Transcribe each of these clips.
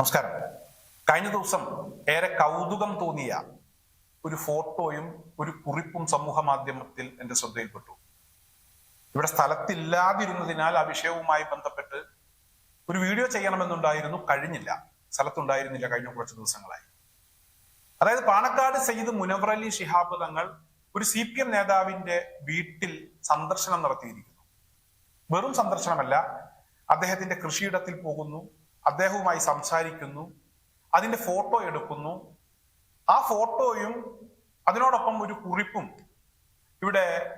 നമസ്കാരം. കഴിഞ്ഞ ദിവസം ഏറെ കൗതുകം തോന്നിയ ഒരു ഫോട്ടോയും ഒരു കുറിപ്പും സമൂഹ മാധ്യമത്തിൽ എന്റെ ശ്രദ്ധയിൽപ്പെട്ടു. ഇവിടെ സ്ഥലത്തില്ലാതിരുന്നതിനാൽ ആ വിഷയവുമായി ബന്ധപ്പെട്ട് ഒരു വീഡിയോ ചെയ്യണമെന്നുണ്ടായിരുന്നു. കഴിഞ്ഞില്ല. സ്ഥലത്തുണ്ടായിരുന്നില്ല കഴിഞ്ഞ കുറച്ച് ദിവസങ്ങളായി. അതായത് പാണക്കാട് സയ്യിദ് മുനവറലി ഷിഹാബ് തങ്ങൾ ഒരു സി പി എം നേതാവിന്റെ വീട്ടിൽ സന്ദർശനം നടത്തിയിരിക്കുന്നു. വെറും സന്ദർശനമല്ല അദ്ദേഹത്തിന്റെ കൃഷിയിടത്തിൽ പോകുന്നു. അദ്ദേഹവുമായി സംസാരിക്കുന്നു അതിന്റെ ഫോട്ടോ എടുക്കുന്നു. ആ ഫോട്ടോയും അതിനോടൊപ്പം ഒരു കുറിപ്പും ഇവിടെ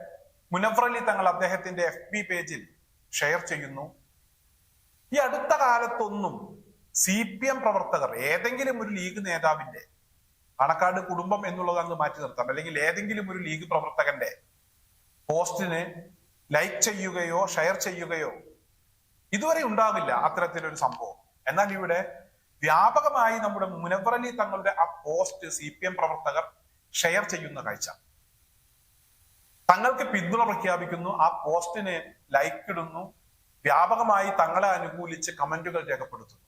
മുനവർ തങ്ങൾ അദ്ദേഹത്തിന്റെ എഫ് ബി പേജിൽ ഷെയർ ചെയ്യുന്നു. ഈ അടുത്ത കാലത്തൊന്നും സി പി എം പ്രവർത്തകർ ഏതെങ്കിലും ഒരു ലീഗ് നേതാവിന്റെ പണക്കാട് കുടുംബം എന്നുള്ളത് അങ്ങ് മാറ്റി നിർത്താം. അല്ലെങ്കിൽ ഏതെങ്കിലും ഒരു ലീഗ് പ്രവർത്തകന്റെ പോസ്റ്റിന് ലൈക്ക് ചെയ്യുകയോ ഷെയർ ചെയ്യുകയോ ഇതുവരെ ഉണ്ടാവില്ല അത്തരത്തിലൊരു സംഭവം. എന്നാൽ ഇവിടെ വ്യാപകമായി നമ്മുടെ മുനവറലി തങ്ങളുടെ ആ പോസ്റ്റ് സി പി എം പ്രവർത്തകർ ഷെയർ ചെയ്യുന്ന കാഴ്ച. തങ്ങൾക്ക് പിന്തുണ പ്രഖ്യാപിക്കുന്നു ആ പോസ്റ്റിന് ലൈക്ക് ഇടുന്നു വ്യാപകമായി തങ്ങളെ അനുകൂലിച്ച് കമന്റുകൾ രേഖപ്പെടുത്തുന്നു.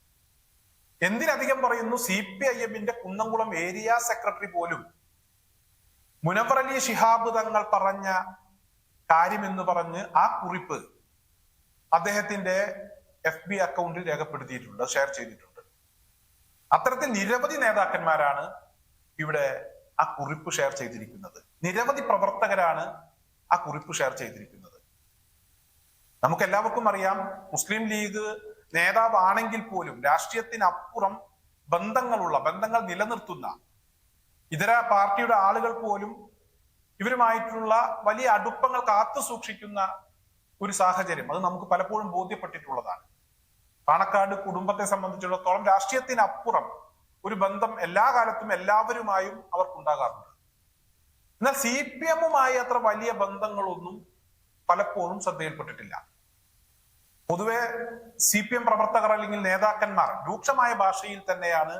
എന്തിനധികം പറയുന്നു സി പി ഐ എമ്മിന്റെ കുന്നംകുളം ഏരിയ സെക്രട്ടറി പോലും മുനവർ അലി ശിഹാബ് തങ്ങൾ പറഞ്ഞ കാര്യമെന്ന് പറഞ്ഞ് ആ കുറിപ്പ് അദ്ദേഹത്തിന്റെ എഫ് ബി അക്കൗണ്ടിൽ രേഖപ്പെടുത്തിയിട്ടുണ്ട് ഷെയർ ചെയ്തിട്ടുണ്ട്. അത്തരത്തിൽ നിരവധി നേതാക്കന്മാരാണ് ഇവിടെ ആ കുറിപ്പ് ഷെയർ ചെയ്തിരിക്കുന്നത്. നിരവധി പ്രവർത്തകരാണ് ആ കുറിപ്പ് ഷെയർ ചെയ്തിരിക്കുന്നത്. നമുക്ക് എല്ലാവർക്കും അറിയാം മുസ്ലിം ലീഗ് നേതാവാണെങ്കിൽ പോലും രാഷ്ട്രീയത്തിനപ്പുറം ബന്ധങ്ങളുള്ള ബന്ധങ്ങൾ നിലനിർത്തുന്ന ഇതര പാർട്ടിയുടെ ആളുകൾ പോലും ഇവരുമായിട്ടുള്ള വലിയ അടുപ്പങ്ങൾ കാത്തു സൂക്ഷിക്കുന്ന ഒരു സാഹചര്യം. അത് നമുക്ക് പലപ്പോഴും ബോധ്യപ്പെട്ടിട്ടുള്ളതാണ്. പാണക്കാട് കുടുംബത്തെ സംബന്ധിച്ചിടത്തോളം രാഷ്ട്രീയത്തിനപ്പുറം ഒരു ബന്ധം എല്ലാ കാലത്തും എല്ലാവരുമായും അവർക്കുണ്ടാകാറുണ്ട്. എന്നാൽ സി പി എമ്മുമായി അത്ര വലിയ ബന്ധങ്ങളൊന്നും പലപ്പോഴും ശ്രദ്ധയിൽപ്പെട്ടിട്ടില്ല. പൊതുവെ സി പി എം പ്രവർത്തകർ അല്ലെങ്കിൽ നേതാക്കന്മാർ രൂക്ഷമായ ഭാഷയിൽ തന്നെയാണ്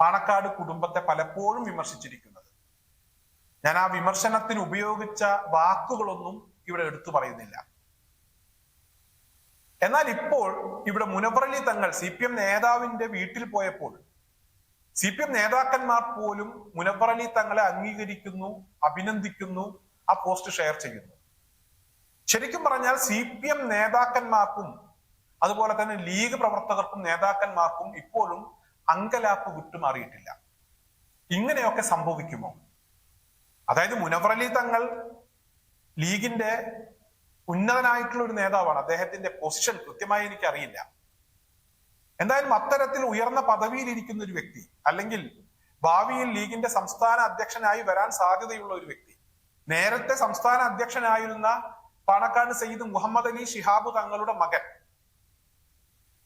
പാണക്കാട് കുടുംബത്തെ പലപ്പോഴും വിമർശിച്ചിരിക്കുന്നത്. ഞാൻ ആ വിമർശനത്തിന് ഉപയോഗിച്ച വാക്കുകളൊന്നും ഇവിടെ എടുത്തു പറയുന്നില്ല. എന്നാൽ ഇപ്പോൾ ഇവിടെ മുനവറലി തങ്ങൾ സി പി എം നേതാവിന്റെ വീട്ടിൽ പോയപ്പോൾ സി പി എം നേതാക്കന്മാർ പോലും മുനവറലി തങ്ങളെ അംഗീകരിക്കുന്നു അഭിനന്ദിക്കുന്നു ആ പോസ്റ്റ് ഷെയർ ചെയ്യുന്നു. ശരിക്കും പറഞ്ഞാൽ സി പി എം നേതാക്കന്മാർക്കും അതുപോലെ തന്നെ ലീഗ് പ്രവർത്തകർക്കും നേതാക്കന്മാർക്കും ഇപ്പോഴും അങ്കലാപ്പ് വിട്ടുമാറിയിട്ടില്ല ഇങ്ങനെയൊക്കെ സംഭവിക്കുമോ? അതായത് മുനവറലി തങ്ങൾ ലീഗിന്റെ ഉന്നതനായിട്ടുള്ള ഒരു നേതാവാണ്. അദ്ദേഹത്തിന്റെ പൊസിഷൻ കൃത്യമായി എനിക്കറിയില്ല. എന്തായാലും അത്തരത്തിൽ ഉയർന്ന പദവിയിൽ ഇരിക്കുന്ന ഒരു വ്യക്തി അല്ലെങ്കിൽ ഭാവിയിൽ ലീഗിന്റെ സംസ്ഥാന അധ്യക്ഷനായി വരാൻ സാധ്യതയുള്ള ഒരു വ്യക്തി നേരത്തെ സംസ്ഥാന അധ്യക്ഷനായിരുന്ന പാണക്കാട് സയ്യിദ് മുഹമ്മദ് അലി ഷിഹാബ് തങ്ങളുടെ മകൻ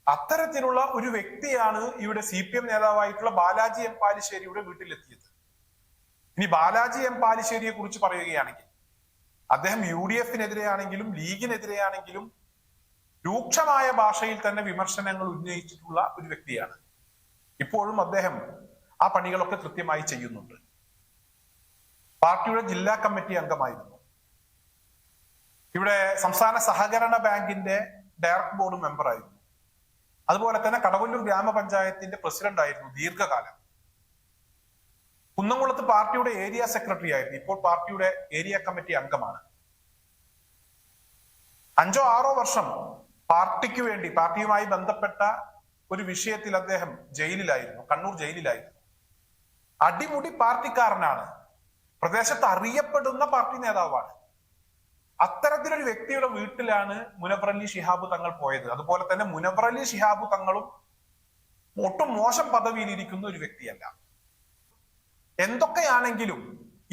അത്തരത്തിലുള്ള ഒരു വ്യക്തിയാണ് ഇവിടെ സി പി എം നേതാവായിട്ടുള്ള ബാലാജി എം പാലിശ്ശേരിയുടെ വീട്ടിലെത്തിയത്. ഇനി ബാലാജി എം പാലിശ്ശേരിയെ കുറിച്ച് പറയുകയാണെങ്കിൽ അദ്ദേഹം യു ഡി എഫിനെതിരെയാണെങ്കിലും ലീഗിനെതിരെയാണെങ്കിലും രൂക്ഷമായ ഭാഷയിൽ തന്നെ വിമർശനങ്ങൾ ഉന്നയിച്ചിട്ടുള്ള ഒരു വ്യക്തിയാണ്. ഇപ്പോഴും അദ്ദേഹം ആ പണികളൊക്കെ കൃത്യമായി ചെയ്യുന്നുണ്ട്. പാർട്ടിയുടെ ജില്ലാ കമ്മിറ്റി അംഗമായിരുന്നു. ഇവിടെ സംസ്ഥാന സഹകരണ ബാങ്കിന്റെ ഡയറക്ട് ബോർഡ് മെമ്പറായിരുന്നു. അതുപോലെ തന്നെ കടവല്ലൂർ ഗ്രാമപഞ്ചായത്തിന്റെ പ്രസിഡന്റ് ആയിരുന്നു ദീർഘകാലം. പാർട്ടിയുടെ ഏരിയ സെക്രട്ടറി ആയിരുന്നു. ഇപ്പോൾ പാർട്ടിയുടെ ഏരിയ കമ്മിറ്റി അംഗമാണ്. അഞ്ചോ ആറോ വർഷം പാർട്ടിക്ക് വേണ്ടി പാർട്ടിയുമായി ബന്ധപ്പെട്ട ഒരു വിഷയത്തിൽ അദ്ദേഹം ജയിലിലായിരുന്നു കണ്ണൂർ ജയിലിലായിരുന്നു. അടിമുടി പാർട്ടിക്കാരനാണ്. പ്രദേശത്ത് അറിയപ്പെടുന്ന പാർട്ടി നേതാവാണ്. അത്തരത്തിലൊരു വ്യക്തിയുടെ വീട്ടിലാണ് മുനവറലി ഷിഹാബ് തങ്ങൾ പോയത്. അതുപോലെ തന്നെ മുനവറലി ഷിഹാബ് തങ്ങളും ഒട്ടും മോശം പദവിയിലിരിക്കുന്ന ഒരു വ്യക്തിയല്ല. എന്തൊക്കെയാണെങ്കിലും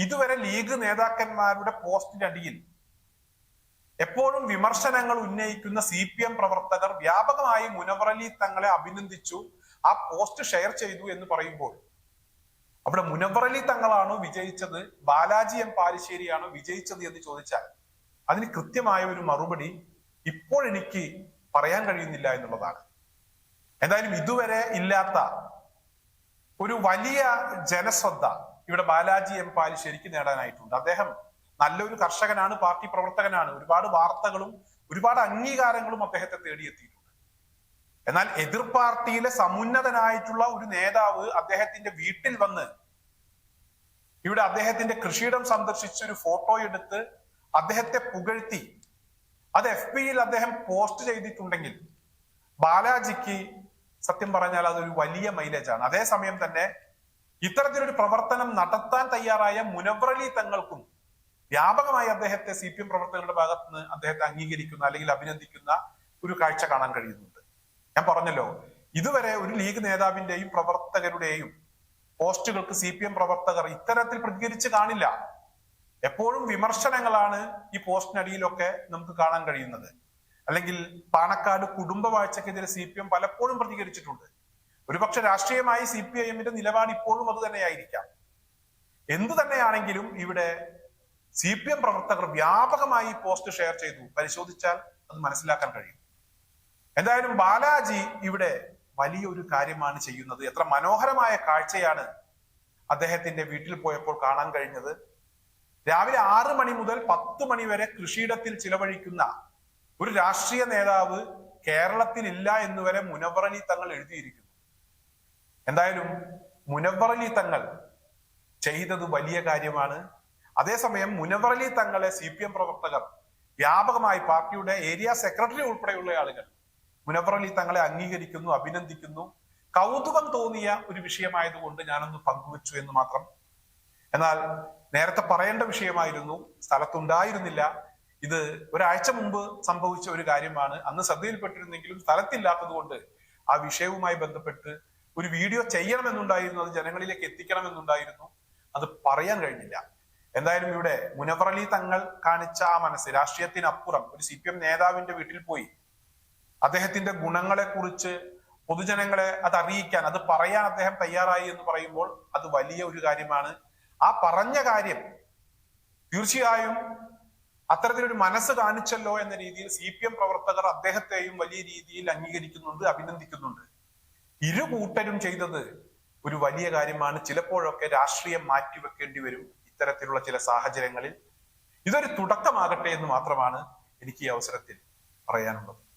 ഇതുവരെ ലീഗ് നേതാക്കന്മാരുടെ പോസ്റ്റിനടിയിൽ എപ്പോഴും വിമർശനങ്ങൾ ഉന്നയിക്കുന്ന സി പി എം പ്രവർത്തകർ വ്യാപകമായി മുനവറലി തങ്ങളെ അഭിനന്ദിച്ചു ആ പോസ്റ്റ് ഷെയർ ചെയ്തു എന്ന് പറയുമ്പോൾ. അവിടെ മുനവറലി തങ്ങളാണോ വിജയിച്ചത് ബാലാജി എം പാലിശ്ശേരിയാണോ വിജയിച്ചത് എന്ന് ചോദിച്ചാൽ അതിന് കൃത്യമായ ഒരു മറുപടി ഇപ്പോൾ എനിക്ക് പറയാൻ കഴിയുന്നില്ല എന്നുള്ളതാണ്. എന്തായാലും ഇതുവരെ ഇല്ലാത്ത ഒരു വലിയ ജനശ്രദ്ധ ഇവിടെ ബാലാജി എം പാൽ പാലിശ്ശേരിക്ക് നേടാനായിട്ടുണ്ട്. അദ്ദേഹം നല്ലൊരു കർഷകനാണ് പാർട്ടി പ്രവർത്തകനാണ്. ഒരുപാട് വാർത്തകളും ഒരുപാട് അംഗീകാരങ്ങളും അദ്ദേഹത്തെ തേടിയെത്തിയിട്ടുണ്ട്. എന്നാൽ എതിർ പാർട്ടിയിലെ സമുന്നതനായിട്ടുള്ള ഒരു നേതാവ് അദ്ദേഹത്തിന്റെ വീട്ടിൽ വന്ന് ഇവിടെ അദ്ദേഹത്തിന്റെ കൃഷിയിടം സന്ദർശിച്ച് ഒരു ഫോട്ടോ എടുത്ത് അദ്ദേഹത്തെ പുകഴ്ത്തി. അത് എഫ് പിയിൽ അദ്ദേഹം പോസ്റ്റ് ചെയ്തിട്ടുണ്ടെങ്കിൽ ബാലാജിക്ക് സത്യം പറഞ്ഞാൽ അതൊരു വലിയ മൈലേജ് ആണ്. അതേസമയം തന്നെ ഇത്തരത്തിലൊരു പ്രവർത്തനം നടത്താൻ തയ്യാറായ മുനവറലി തങ്ങൾക്കും വ്യാപകമായി അദ്ദേഹത്തെ സി പി എം പ്രവർത്തകരുടെ ഭാഗത്ത് നിന്ന് അദ്ദേഹത്തെ അംഗീകരിക്കുന്ന അല്ലെങ്കിൽ അഭിനന്ദിക്കുന്ന ഒരു കാഴ്ച കാണാൻ കഴിയുന്നുണ്ട്. ഞാൻ പറഞ്ഞല്ലോ ഇതുവരെ ഒരു ലീഗ് നേതാവിന്റെയും പ്രവർത്തകരുടെയും പോസ്റ്റുകൾക്ക് സി പി എം പ്രവർത്തകർ ഇത്തരത്തിൽ പ്രതികരിച്ച് കാണില്ല. എപ്പോഴും വിമർശനങ്ങളാണ് ഈ പോസ്റ്റിനടിയിലൊക്കെ നമുക്ക് കാണാൻ കഴിയുന്നത്. അല്ലെങ്കിൽ പാണക്കാട് കുടുംബവാഴ്ചക്കെതിരെ സി പി എം പലപ്പോഴും പ്രതികരിച്ചിട്ടുണ്ട്. ഒരുപക്ഷെ രാഷ്ട്രീയമായി സി പി ഐ എമ്മിന്റെ നിലപാട് ഇപ്പോഴും അത് തന്നെയായിരിക്കാം. എന്തു തന്നെയാണെങ്കിലും ഇവിടെ സി പി എം പ്രവർത്തകർ വ്യാപകമായി പോസ്റ്റ് ഷെയർ ചെയ്തു. പരിശോധിച്ചാൽ അത് മനസ്സിലാക്കാൻ കഴിയും. എന്തായാലും ബാലാജി ഇവിടെ വലിയൊരു കാര്യമാണ് ചെയ്യുന്നത്. എത്ര മനോഹരമായ കാഴ്ചയാണ് അദ്ദേഹത്തിന്റെ വീട്ടിൽ പോയപ്പോൾ കാണാൻ കഴിഞ്ഞത്. രാവിലെ ആറ് മണി മുതൽ പത്ത് മണി വരെ കൃഷിയിടത്തിൽ ചിലവഴിക്കുന്ന ഒരു രാഷ്ട്രീയ നേതാവ് കേരളത്തിൽ ഇല്ല എന്ന് വരെ മുനവറലി തങ്ങൾ എഴുതിയിരിക്കുന്നു. എന്തായാലും മുനവറലി തങ്ങൾ ചെയ്തത് വലിയ കാര്യമാണ്. അതേസമയം മുനവറലി തങ്ങളെ സി പി എം പ്രവർത്തകർ വ്യാപകമായി പാർട്ടിയുടെ ഏരിയ സെക്രട്ടറി ഉൾപ്പെടെയുള്ള ആളുകൾ മുനവറലി തങ്ങളെ അംഗീകരിക്കുന്നു അഭിനന്ദിക്കുന്നു. കൗതുകം തോന്നിയ ഒരു വിഷയമായതുകൊണ്ട് ഞാനൊന്ന് പങ്കുവച്ചു എന്ന് മാത്രം. എന്നാൽ നേരത്തെ പറയേണ്ട വിഷയമായിരുന്നു സ്ഥലത്തുണ്ടായിരുന്നില്ല. ഇത് ഒരാഴ്ച മുമ്പ് സംഭവിച്ച ഒരു കാര്യമാണ്. അന്ന് ശ്രദ്ധയിൽപ്പെട്ടിരുന്നെങ്കിലും സ്ഥലത്തില്ലാത്തത് കൊണ്ട് ആ വിഷയവുമായി ബന്ധപ്പെട്ട് ഒരു വീഡിയോ ചെയ്യണമെന്നുണ്ടായിരുന്നു. അത് ജനങ്ങളിലേക്ക് എത്തിക്കണമെന്നുണ്ടായിരുന്നു. അത് പറയാൻ കഴിഞ്ഞില്ല. എന്തായാലും ഇവിടെ മുനവറലി തങ്ങൾ കാണിച്ച ആ മനസ്സ് രാഷ്ട്രീയത്തിനപ്പുറം ഒരു സി പി എം നേതാവിന്റെ വീട്ടിൽ പോയി. അദ്ദേഹത്തിന്റെ ഗുണങ്ങളെ കുറിച്ച് പൊതുജനങ്ങളെ അത് അറിയിക്കാൻ അത് പറയാൻ അദ്ദേഹം തയ്യാറായി എന്ന് പറയുമ്പോൾ അത് വലിയ ഒരു കാര്യമാണ്. ആ പറഞ്ഞ കാര്യം തീർച്ചയായും അത്തരത്തിലൊരു മനസ്സ് കാണിച്ചല്ലോ എന്ന രീതിയിൽ സി പി എം പ്രവർത്തകർ അദ്ദേഹത്തെയും വലിയ രീതിയിൽ അംഗീകരിക്കുന്നുണ്ട് അഭിനന്ദിക്കുന്നുണ്ട്. ഇരു കൂട്ടരും ചെയ്തത് ഒരു വലിയ കാര്യമാണ്. ചിലപ്പോഴൊക്കെ രാഷ്ട്രീയം മാറ്റിവെക്കേണ്ടി വരും ഇത്തരത്തിലുള്ള ചില സാഹചര്യങ്ങളിൽ. ഇതൊരു തുടക്കമാകട്ടെ എന്ന് മാത്രമാണ് എനിക്ക് ഈ അവസരത്തിൽ പറയാനുള്ളത്.